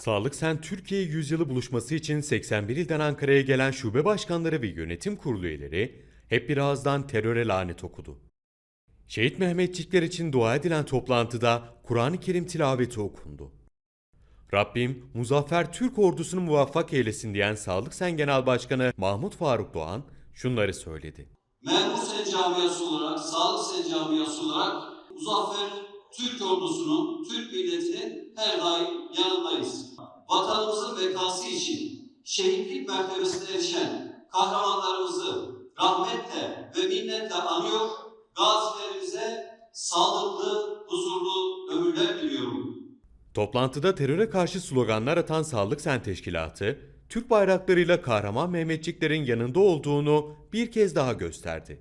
Sağlık Sen Türkiye Yüzyılı buluşması için 81 ilden Ankara'ya gelen şube başkanları ve yönetim kurulu üyeleri hep bir ağızdan teröre lanet okudu. Şehit Mehmetçikler için dua edilen toplantıda Kur'an-ı Kerim tilaveti okundu. Rabbim Muzaffer Türk ordusunu muvaffak eylesin diyen Sağlık Sen Genel Başkanı Mahmut Faruk Doğan şunları söyledi. Memur Sen Camiası olarak, Sağlık Sen Camiası olarak Muzaffer Türk ordusunun, Türk milletinin her daim yanındayız. Vatanımızın bekası için şehitlik mertebesine erişen kahramanlarımızı rahmetle ve minnetle anıyor, gazilerimize sağlıklı, huzurlu ömürler diliyorum. Toplantıda teröre karşı sloganlar atan Sağlık Sen Teşkilatı, Türk bayraklarıyla kahraman Mehmetçiklerin yanında olduğunu bir kez daha gösterdi.